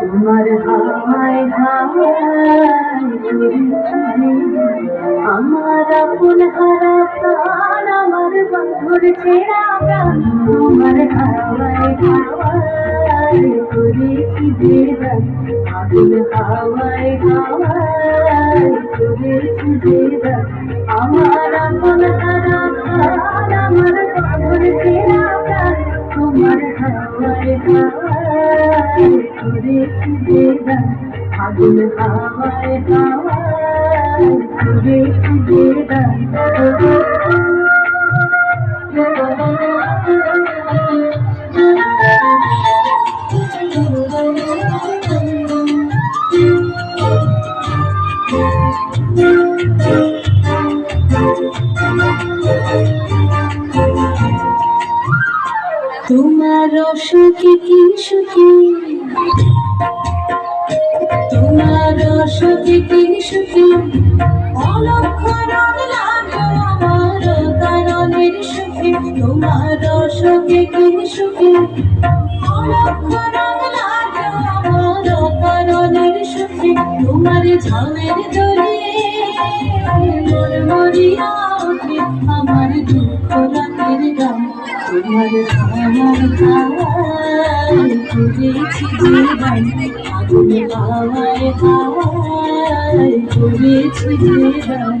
তোমার হাওয়ায় হাওয়ায় উড়েছি যে আমার আপন হারা প্রাণ আমার বন্ধুর ছেড়া প্রাণ তোমার হাওয়ায় হাওয়ায় উড়েছি যে আগুন হাওয়ায় যে আমার আপন তোমার হাওয়ায় হাওয়ায় আগুন হাওয়ায় হাওয়ায় উড়েছি যে তোমার সুখী কি সুখী? তোমার কি সুখী? তোমার সুখী কি সুখী? আমার কারণের সুখী। তোমার ঝামের মন মরিয়া আমার দুঃখ তোমার খাওয়ার খাওয়ায় করেছি জীবন আগুন হাওয়ায় হাওয়ায় করেছি জীবন